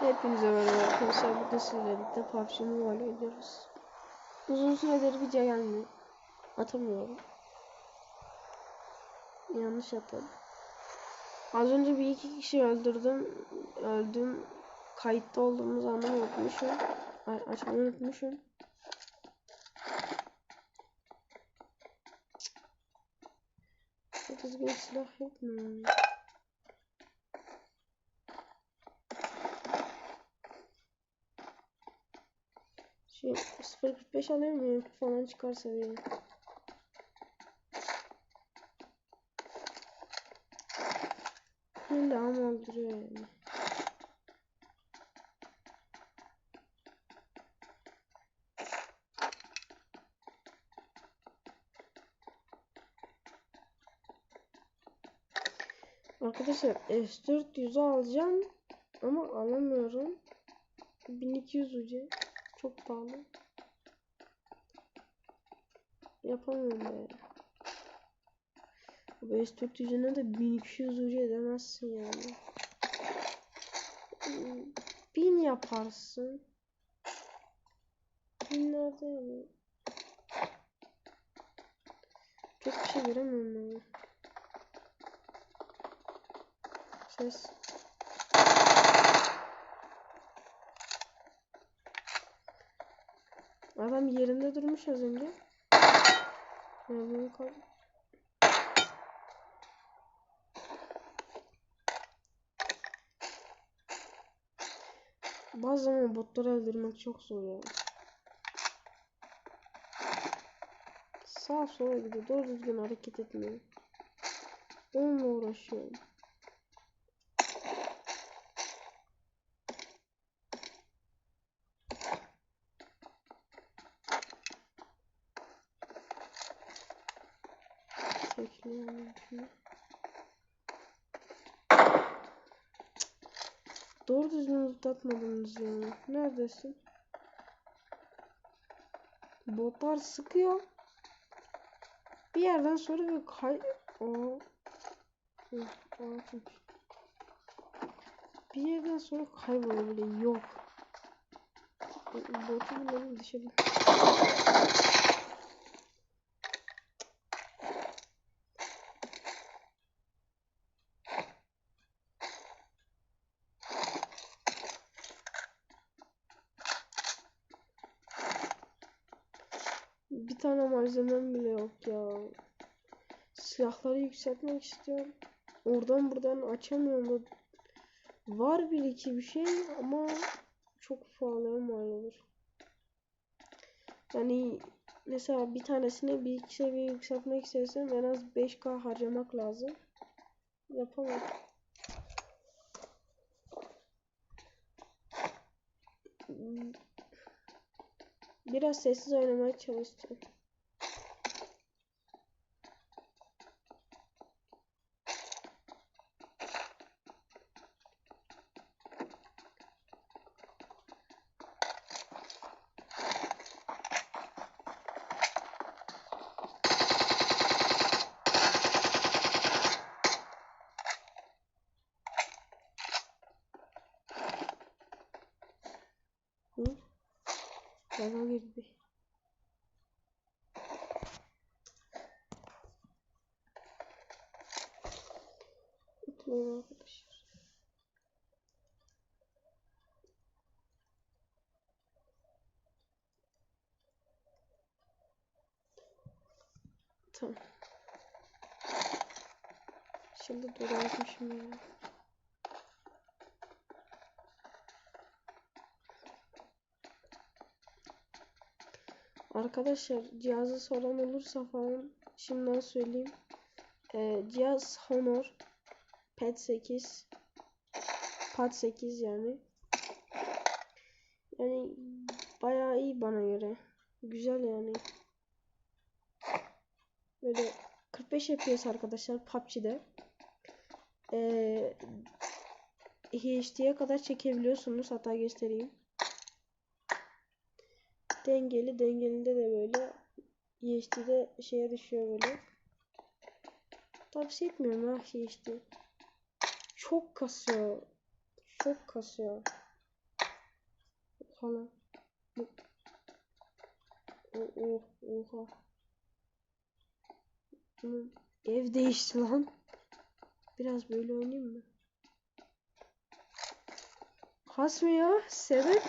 Hepinize merhaba arkadaşlar. Bugün sizlerle birlikte PUBG Mobile oynuyoruz. Uzun süredir video gelmiyor. Atamıyorum. Yanlış attım. Az önce bir iki kişi öldürdüm. Öldüm. Kayıtta olduğumuz anı unutmuşum. Ay, açmayı unutmuşum. Düzgün silah yok mu? Şey 0.45 alayım mı? Falan çıkarsa. Yine de ama öldürüyor yani. Arkadaşlar S400'ü alacağım ama alamıyorum. 1200 ucu. Çok pahalı. Yapamıyorum be. Bu S400'üne de 1200 ucu edemezsin yani. Hmm, 1000 yaparsın. Binlerde yani. Çok bir şey göremiyorum ben. Ses. Adam yerinde durmuş az önce. Ya bunu. Bazı zaman botları öldürmek çok zor ya. Sağ sola gidiyor. Doğru düzgün hareket etmiyor. Onunla uğraşıyorum. Doğru düzgün uzatmadınız ya. Neredesin? Botlar sıkıyor. Bir yerden sonra bir kay... Aa. Hı, ağaçmış. Bir yerden sonra kayboluyor böyle yok. Botu bile dışarı. Bir tane malzemem bile yok ya. Silahları yükseltmek istiyorum. Oradan buradan açamıyorum. Var bir iki bir şey ama çok pahalıya mal olur. Yani mesela bir tanesini bir iki seviye yükseltmek istersem en az 5k harcamak lazım. Yapamam. Biraz sessiz oynamaya çalışacağım. Hı? Gaza girdi. Unutmayın arkadaşlar. Tamam. Şimdi durarmışım ya. Arkadaşlar cihazı soran olursa falan şimdiden söyleyeyim. Ee, cihaz Honor Pad 8 Pad 8 yani. Yani bayağı iyi bana göre. Güzel yani. Böyle 45 FPS arkadaşlar PUBG'de. Ee, HD'ye kadar çekebiliyorsunuz. Hatta göstereyim dengeli dengelinde de böyle EHD'de şeye düşüyor böyle. Tavsiye etmiyorum ha EHD. Çok kasıyor. Çok kasıyor. falan. O, oh, oha. Bunun ev değişti lan. Biraz böyle oynayayım mı? Kasmıyor. Sebep?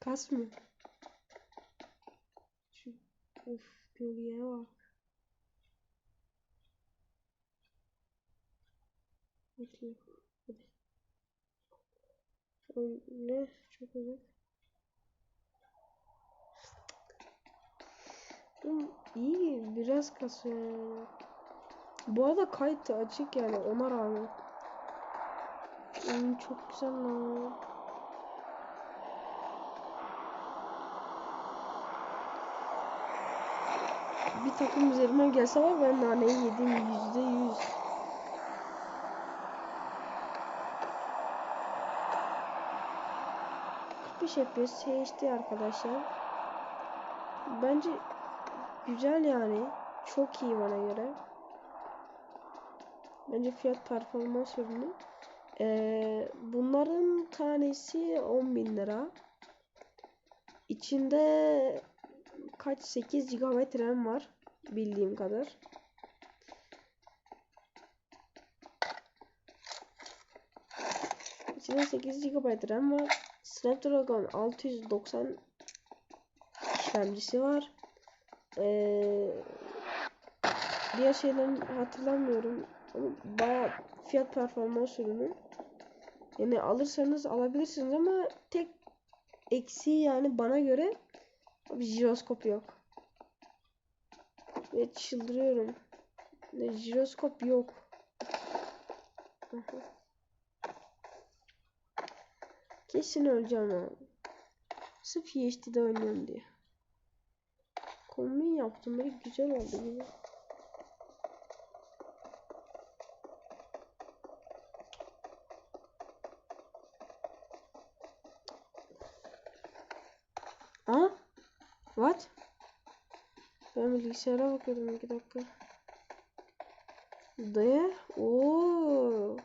Kasmıyor. Şu, of gölgeye bak. Hadi. Öyle çok uzak. Oğlum, İyi biraz kasıyor. Bu arada kayıt açık yani ona rağmen. Oyun çok güzel lan. Bir takım üzerime gelse var ben naneyi yedim yüzde yüz. Bir şey yapıyoruz. HD arkadaşlar. Bence güzel yani. Çok iyi bana göre. Bence fiyat performans ürünü. Ee, bunların tanesi 10.000 lira. İçinde kaç 8 GB RAM var bildiğim kadar. İçinde 8 GB RAM var. Snapdragon 690 işlemcisi var. Ee, diğer şeylerini hatırlamıyorum. Ama baya fiyat performans ürünü. Yani alırsanız alabilirsiniz ama tek eksiği yani bana göre bir jiroskop yok. Ve çıldırıyorum. Ne jiroskop yok. Kesin öleceğim ha. Sırf HD'de oynuyorum diye. Kombin yaptım böyle güzel oldu gibi. Aa? What? Ben bilgisayara bakıyordum iki dakika. Daya. Oo.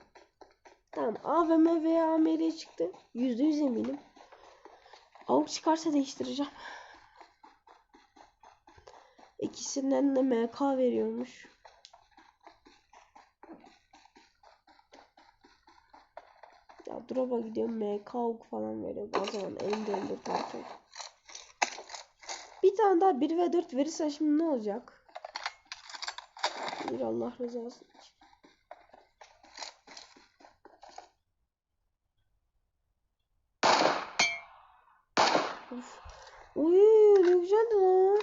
Tamam AVM veya AMR çıktı. Yüzde yüz eminim. AUX çıkarsa değiştireceğim. İkisinden de MK veriyormuş. Ya drop'a gidiyorum MK AUG falan veriyor. O zaman elimde öldürdüm. Bir tane daha 1 ve 4 verirsen şimdi ne olacak? Bir Allah rızası için. Of. Uy ne güzeldi lan.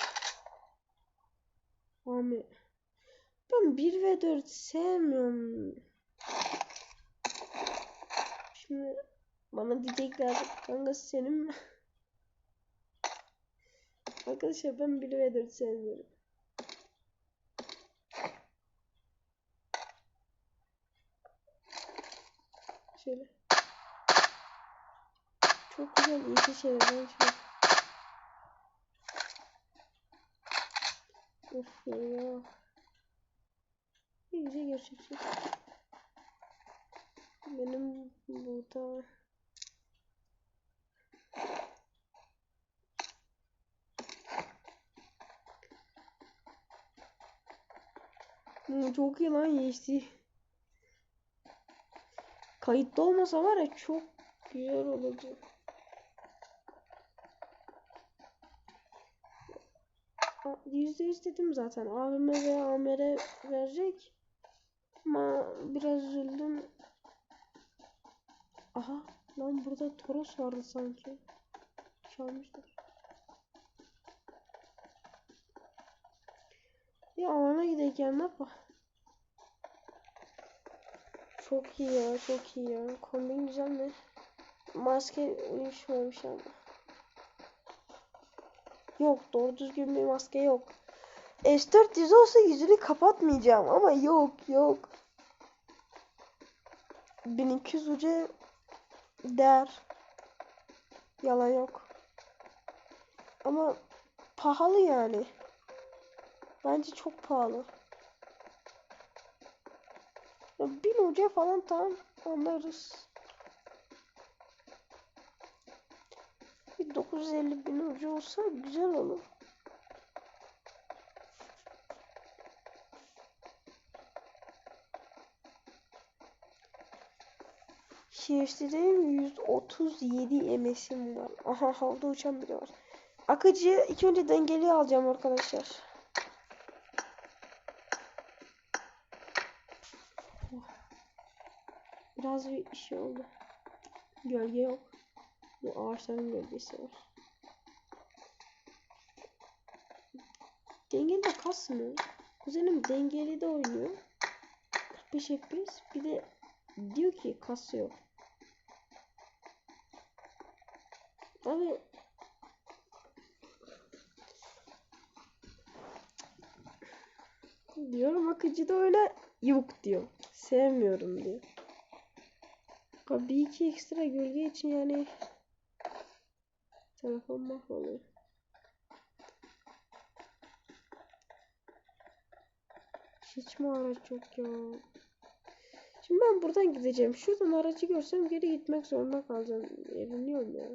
Abi. Ben 1 ve 4 sevmiyorum. Şimdi bana diyecekler kanka senin? Arkadaşlar ben 1 ve 4 sevmiyorum. Şöyle. Çok güzel iyi şeylerden şöyle. Of ya. İyice gerçekçi. Benim burada Hmm, çok iyi lan geçti. Kayıtlı olmasa var ya çok güzel. Yüzde yüz dedim zaten. AVM ve AMR verecek. Ama biraz üzüldüm. Aha lan burada Toros vardı sanki. Çalmışlar. Bir alana ne yapalım? Çok iyi ya, çok iyi ya. Kombin güzel mi? Maske uyuşmamış ama. Yok, doğru düzgün bir maske yok. S400 olsa yüzünü kapatmayacağım ama yok, yok. 1200 ucu değer. Yalan yok. Ama pahalı yani. Bence çok pahalı. Ya bin uca falan tamam anlarız. Bir 950 bin ucu olsa güzel olur. KFC'deyim 137 MS'im var. Aha havada uçan biri var. Akıcı ilk önce dengeli alacağım arkadaşlar. Biraz bir şey oldu. Gölge yok. Bu ağaçların gölgesi var. Dengeli de kasmıyor. Kuzenim dengeli de oynuyor. 45 FPS. Bir de diyor ki kasıyor. Abi diyorum akıcı da öyle yok diyor. Sevmiyorum diyor. Bir iki ekstra gölge için yani telefon mahvoluyor. Hiç mi araç yok ya? Şimdi ben buradan gideceğim. Şuradan aracı görsem geri gitmek zorunda kalacağım. Evleniyorum ya.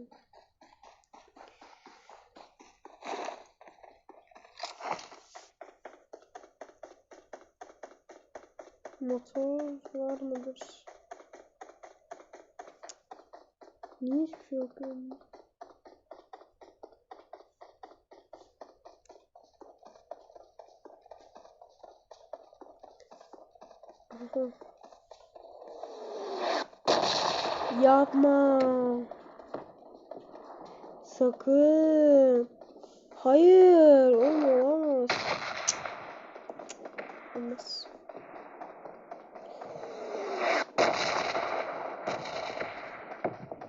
Motor var mıdır? Niye hiçbir şey yok yani? Yapma. Sakın. Hayır. Olmaz. Olmaz. Olmaz.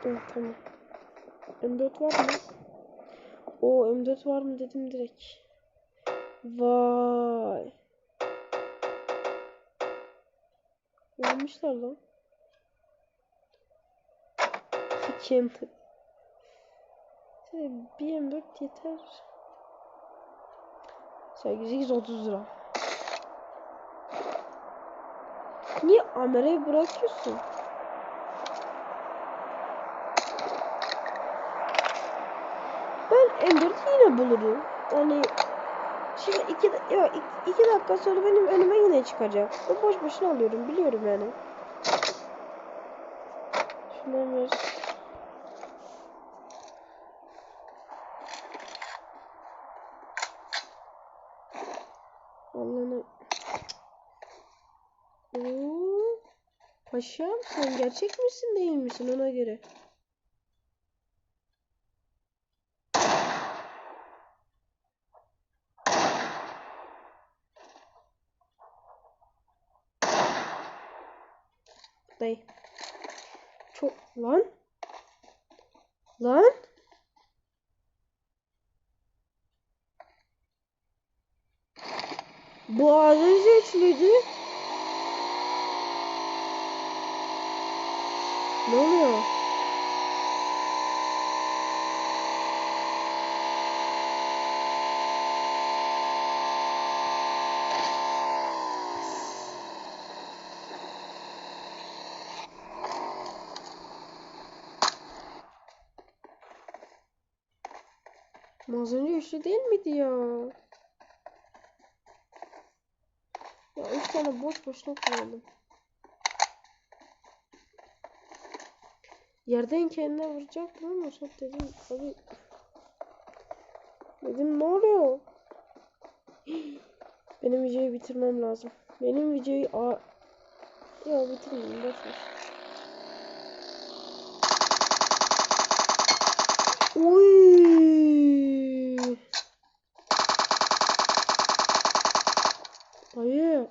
Evet, tamam. M4 var mı? O M4 var mı dedim direkt. Vay. Yapmışlar lan. Kim? Bir M4 yeter. 830 lira. Niye Amera'yı bırakıyorsun? Ben M4 yine bulurum. Yani şimdi iki, ya, iki, iki dakika sonra benim önüme yine çıkacak. Ben boş boşuna alıyorum biliyorum yani. Şunu ver. Allah'ını. Paşam sen gerçek misin değil misin ona göre. Dayı. Çok lan. Lan. Bu az önce üçlüydü. Ne oluyor? Az önce üçlü değil miydi ya? Ya üç tane boş boşuna kullandım. Yerden kendine vuracaktım ama sonra dedim abi dedim ne oluyor? Benim videoyu bitirmem lazım. Benim videoyu a ya bitirmeyeyim boş ver. Uy. Hayır.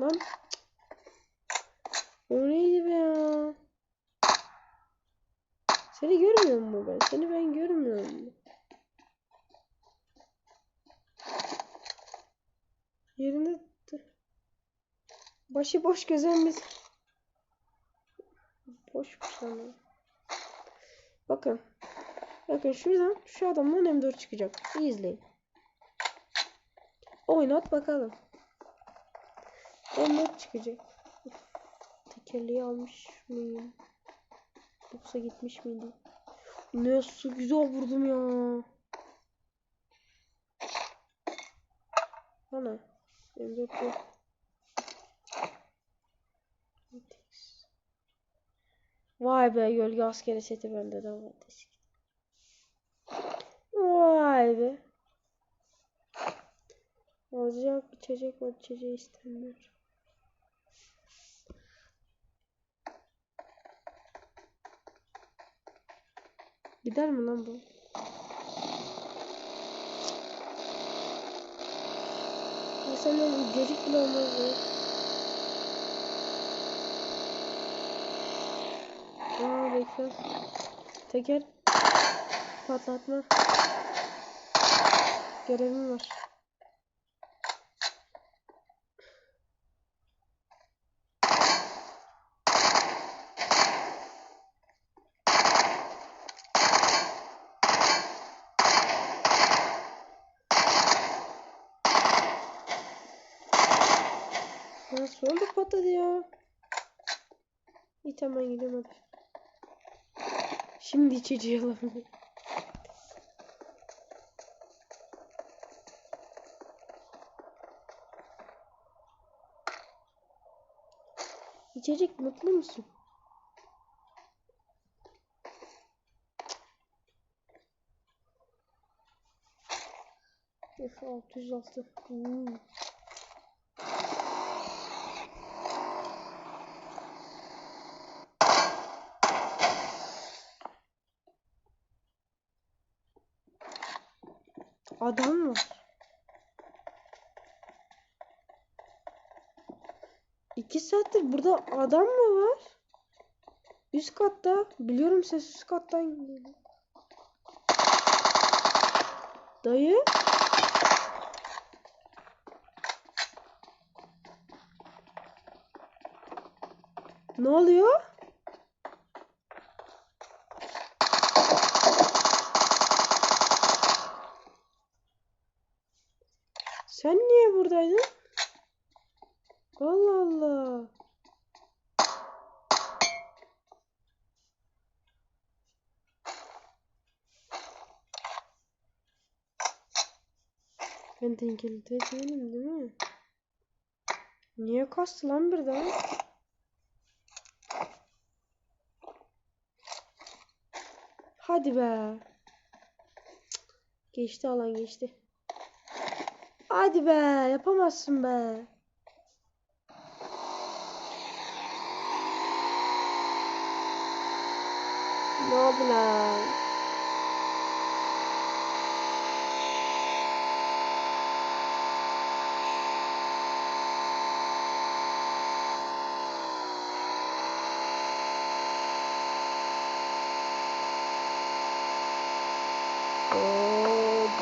Lan. O neydi be ya? Seni Seni ben görmüyorum. Yerinde başı boş gezen biz. Boşmuş lan. Bakın. Bakın şuradan şu adamdan M4 çıkacak. İyi izleyin. Oynat bakalım. M4 çıkacak. Tekerleği almış mıyım? Yoksa gitmiş miydi? Ne su güzel vurdum ya. Ana. M4 yok. Vay be gölge askeri seti bende de var. Vay be. Alacak içecek var içeceği istemiyor. Gider mi lan bu? Senden gecik bile olmaz ya. Aa bekle. Teker patlatma. Görevim var. Nasıl oldu patladı ya? İyi tamam gidiyorum hadi. Şimdi içeceği alalım. İçecek mutlu musun? F 606. Hmm. Adam var. İki saattir burada adam mı var? Üst katta. Biliyorum ses üst kattan geliyor. Dayı. Ne oluyor? Sen niye buradaydın? Allah Allah. Ben tehlikeli değilim değil mi? Niye kastı lan birden? Hadi be. Geçti alan geçti. Hadi be yapamazsın be. Ne oldu lan?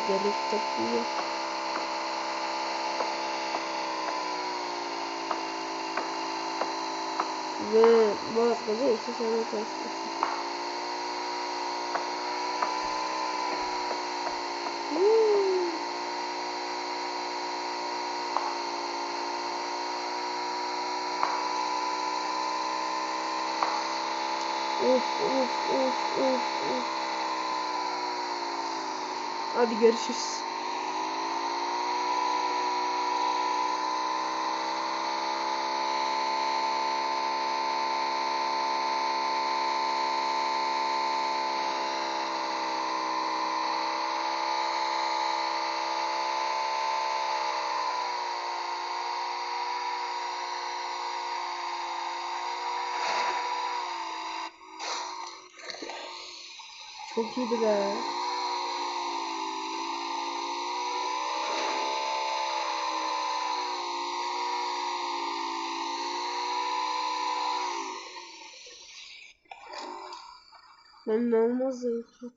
Oo, delik takıyor. Ve bu atmaca iki sene çalışmıştım. Hmm. Of of of of of. Hadi görüşürüz. Çok iyiydi be. Ben normal zayıfım.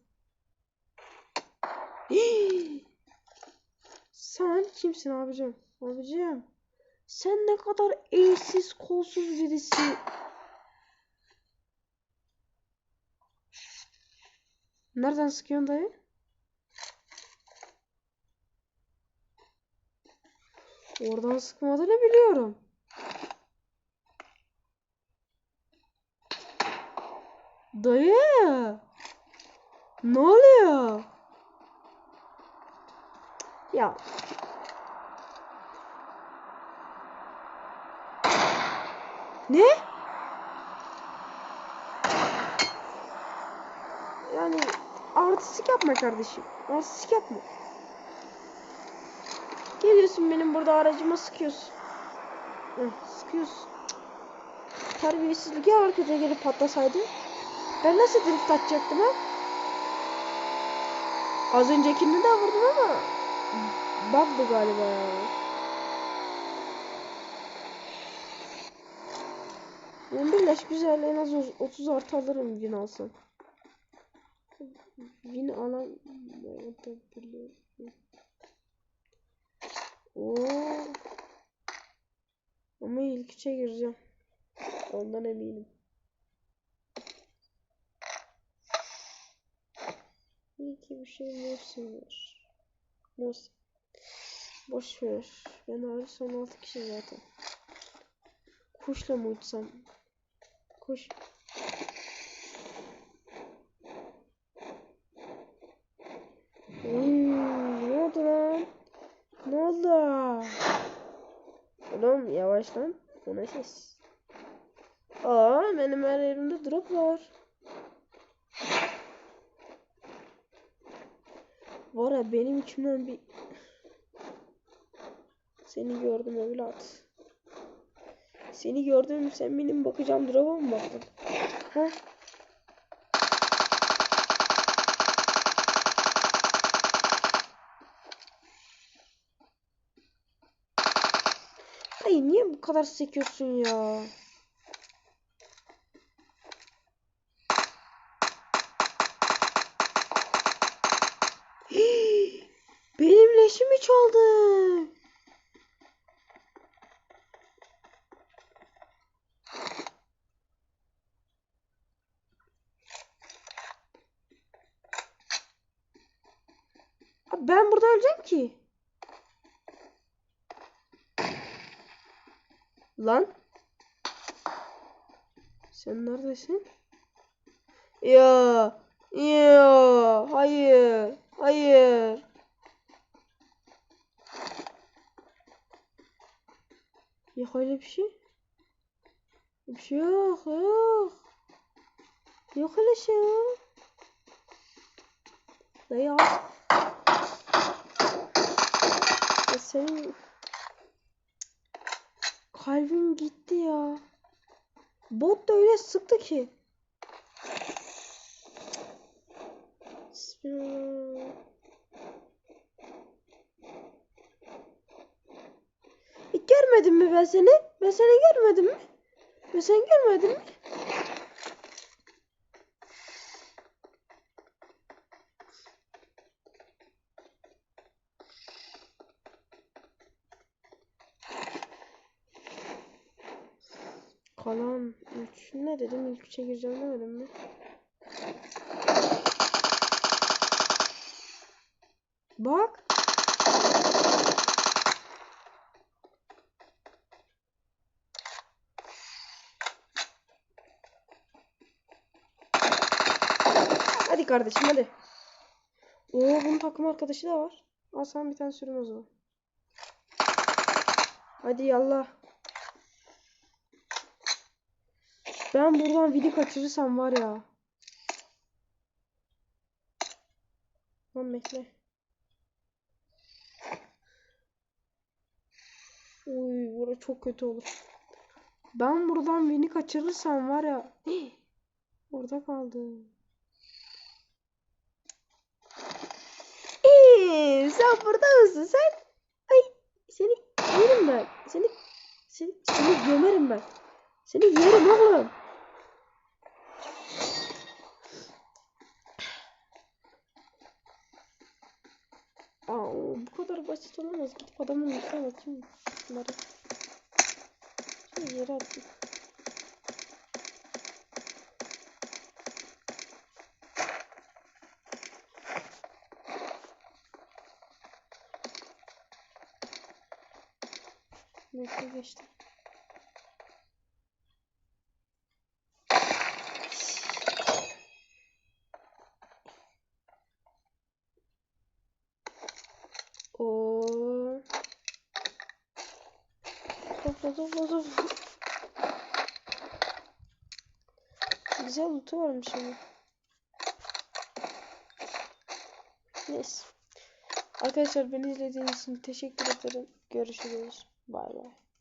Sen kimsin abicim? Abicim. Sen ne kadar elsiz kolsuz birisi. Nereden sıkıyorsun dayı? Oradan sıkmadığını biliyorum. Dayı. Ne oluyor? Ya. Ne? Yani artistik yapma kardeşim. Artistik yapma. Geliyorsun benim burada aracıma sıkıyorsun. Heh, sıkıyorsun. Terbiyesizlik ya arkada gelip patlasaydı. Ben nasıl drift atacaktım ha? Az öncekini de vurdum ama bug'dı galiba ya. Ben birleş güzel en az 30 artı alırım win alsam. Win alan Oo. Ama ilk üçe gireceğim. Ondan eminim. İyi ki bir şey Muhsin var. Muhsin. Boş ver. Ben hariç son 6 kişi zaten. Kuşla mı uçsam? Kuş. Hmm, ne oldu lan? Ne oldu? Oğlum yavaş lan. O ne ses? Aa benim her yerimde drop var. Var ya benim içimden bir seni gördüm evlat. Seni gördüm sen benim bakacağım drop'a mı baktın? Ha? Hayır niye bu kadar sekiyorsun ya? Ben burada öleceğim ki. Lan. Sen neredesin? Ya. Ya. Hayır. Hayır. Yok öyle bir şey. Bir şey yok. Yok. Yok öyle şey ya. Senin kalbim gitti ya. Bot da öyle sıktı ki. Görmedim mi ben seni? Ben seni görmedim mi? Ben seni görmedim mi? İlk 3'e gireceğim demedim mi? Bak. Hadi kardeşim hadi. Oo bunun takım arkadaşı da var. Al sen bir tane sürüm o zaman. Hadi yallah. Ben buradan video kaçırırsam var ya. Lan bekle. Uy bura çok kötü olur. Ben buradan beni kaçırırsam var ya. Orada kaldı. Ee, sen burada mısın sen? Ay seni yerim ben. Seni seni seni gömerim ben. Seni yerim oğlum. Aa, bu kadar basit olamaz. Gidip adamın üstüne atayım bunları. Şöyle yere atayım. Neyse geçti. Oo. Topla topla topla. Güzel loot'u varmış ama. Neyse. Arkadaşlar beni izlediğiniz için teşekkür ederim. Görüşürüz. Bay bay.